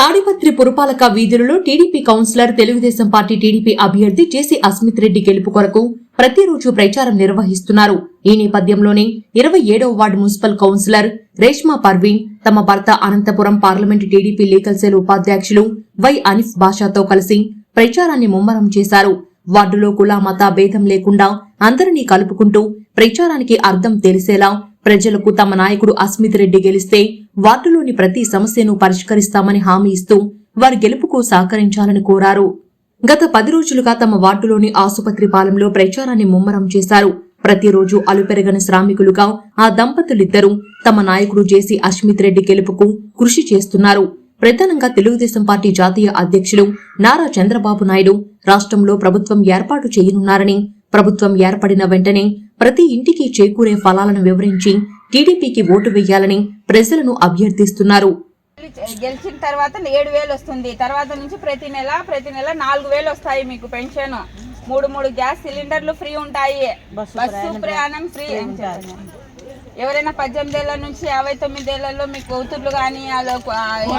తాడిపత్రి పురపాలక వీధులలో TDP councillor Telugu Desam party TDP అభ్యర్థి జేసీ అస్మిత్ రెడ్డి గెలుపు కొరకు ప్రతిరోజు ప్రచారం నిర్వహిస్తున్నారు. ఈ నేపథ్యంలోనే ఇరవై ఏడవ ward municipal councillor Reshma Parveen తమ భర్త Anantapuram parliament TDP legal cell ఉపాధ్యక్షులు వై అనిఫ్ బాషాతో కలిసి ప్రచారాన్ని ముమ్మరం చేశారు. వార్డులో కుల మత భేదం లేకుండా అందరినీ కలుపుకుంటూ ప్రచారానికి అర్థం తెలిసేలా ప్రజలకు తమ నాయకుడు అస్మిత్ రెడ్డి గెలిస్తే వార్డులోని ప్రతి సమస్యను పరిష్కరిస్తామని హామీ ఇస్తూ వారి గెలుపుకు సహకరించాలని కోరారు. గత పది రోజులుగా తమ వార్డులోని ఆసుపత్రి పాలెంలో ప్రచారాన్ని ముమ్మరం చేశారు. ప్రతిరోజు అలుపెరగని శ్రామికులుగా ఆ దంపతులిద్దరూ తమ నాయకుడు జేసీ అస్మిత్ రెడ్డి గెలుపుకు కృషి చేస్తున్నారు. ప్రధానంగా తెలుగుదేశం పార్టీ జాతీయ అధ్యక్షులు నారా చంద్రబాబు నాయుడు రాష్ట్రంలో ప్రభుత్వం ఏర్పాటు చేయనున్నారని ప్రభుత్వం ఏర్పడిన వెంటనే ప్రతి ఇంటికి చేకూరే ఫలాలను వివరించి టీడీపీకి ఓటు వేయాలని ప్రజలను అభ్యర్థిస్తున్నారు. గెలిచిన తర్వాత ఏడు వేలు వస్తుంది. తర్వాత నుంచి ప్రతి నెల ప్రతి నెల నాలుగు వేలు వస్తాయి మీకు పెన్షన్. మూడు మూడు గ్యాస్ సిలిండర్లు ఫ్రీ ఉంటాయి. బస్సు ప్రయాణం ఫ్రీ. ఎవరైనా పద్దెనిమిది ఏళ్ళ నుంచి యాభై తొమ్మిది ఏళ్ళలో మీ కూతుర్లు కానీ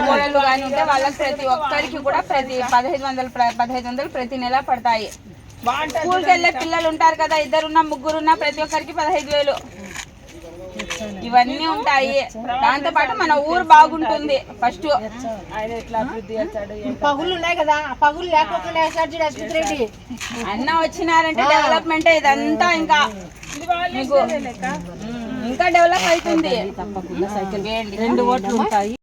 కోడళ్ళు కానీ ఉంటే వాళ్ళకి ప్రతి ఒక్కరికి కూడా ప్రతి పదహైదు వందలు పదహైదు వందలు ప్రతి నెల పడతాయి. స్కూల్కి వెళ్ళే పిల్లలు ఉంటారు కదా ఇద్దరున్న ముగ్గురున్న ప్రతి ఒక్కరికి పదహైదు వేలు. ఇవన్నీ ఉంటాయి. దాంతో పాటు మన ఊరు బాగుంటుంది ఫస్ట్. పగులు ఉన్నాయి కదా ఆ పగులు అన్న వచ్చినారంటే డెవలప్మెంట్ ఇదంతా ఇంకా. ఇంకా డెవలప్ అవుతుంది. రెండు ఓట్లు ఉంటాయి.